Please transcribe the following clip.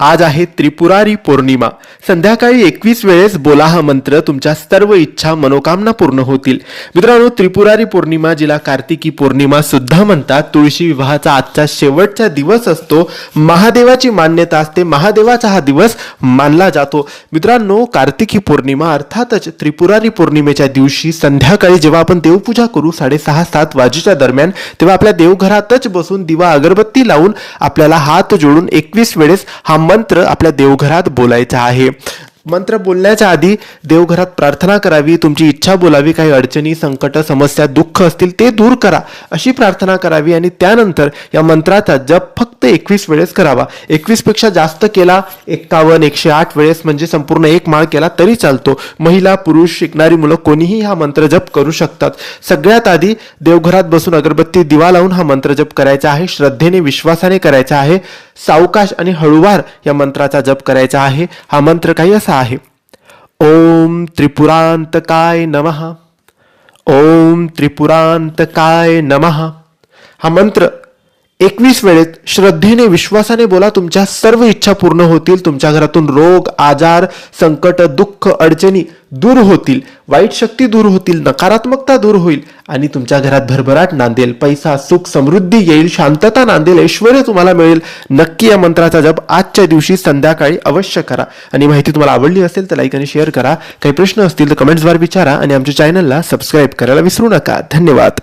आज आहे त्रिपुरारी पौर्णिमा. संध्याकाळी एकवीस वेळेस बोला हा मंत्र तुमच्या सर्व इच्छा मनोकामना पूर्ण होतील. मित्रांनो त्रिपुरारी पौर्णिमा जिला कार्तिकी पौर्णिमा सुद्धा म्हणतात. तुळशी विवाहाचा आजचा शेवटचा दिवस असतो. महादेवाची मान्यता असते. महादेवाचा हा दिवस मानला जातो. मित्रांनो कार्तिकी पौर्णिमा अर्थातच त्रिपुरारी पौर्णिमेच्या दिवशी संध्याकाळी जेव्हा आपण देवपूजा करू साडेसहा सात वाजेच्या दरम्यान तेव्हा आपल्या देवघरातच बसून दिवा अगरबत्ती लावून आपल्याला हात जोडून एकवीस वेळेस हा मंत्र आपल्या देवघरात बोलायचा आहे. मंत्र बोलण्याच्या आधी देवघरात प्रार्थना करावी तुमची इच्छा बोलावी काही अडचणी संकट समस्या दुःख असतील ते दूर करा अशी प्रार्थना करावी आणि त्यानंतर या मंत्राचा जप फक्त एकवीस वेळेस करावा. एकवीसपेक्षा जास्त केला एक्कावन्न एकशे आठ वेळेस म्हणजे संपूर्ण एक माळ केला तरी चालतो. महिला पुरुष शिकणारी मुलं कोणीही हा मंत्र जप करू शकतात. सगळ्यात आधी देवघरात बसून अगरबत्ती दिवा लावून हा मंत्र जप करायचा आहे श्रद्धेने विश्वासाने करायचा आहे. सावकाश आणि हळुवार या मंत्राचा जप करायचा आहे. हा मंत्र काही असा आहे ओम त्रिपुरांतकाय नमः ओम त्रिपुरांतकाय नमः. हा मंत्र एकवीस वेळेत श्रद्धेने विश्वासाने बोला तुमच्या सर्व इच्छा पूर्ण होतील तुमच्या घरातून रोग आजार संकट दुःख अडचणी दूर होतील. वाईट शक्ती दूर होतील नकारात्मकता दूर होईल आणि तुमच्या घरात भरभराट नांदेल. पैसा सुख समृद्धी येईल शांतता नांदेल ऐश्वर तुम्हाला मिळेल. नक्की या मंत्राचा जप आजच्या दिवशी संध्याकाळी अवश्य करा. आणि माहिती तुम्हाला आवडली असेल तर लाईक आणि शेअर करा. काही प्रश्न असतील तर कमेंट्सवर विचारा आणि आमच्या चॅनलला सबस्क्राईब करायला विसरू नका. धन्यवाद.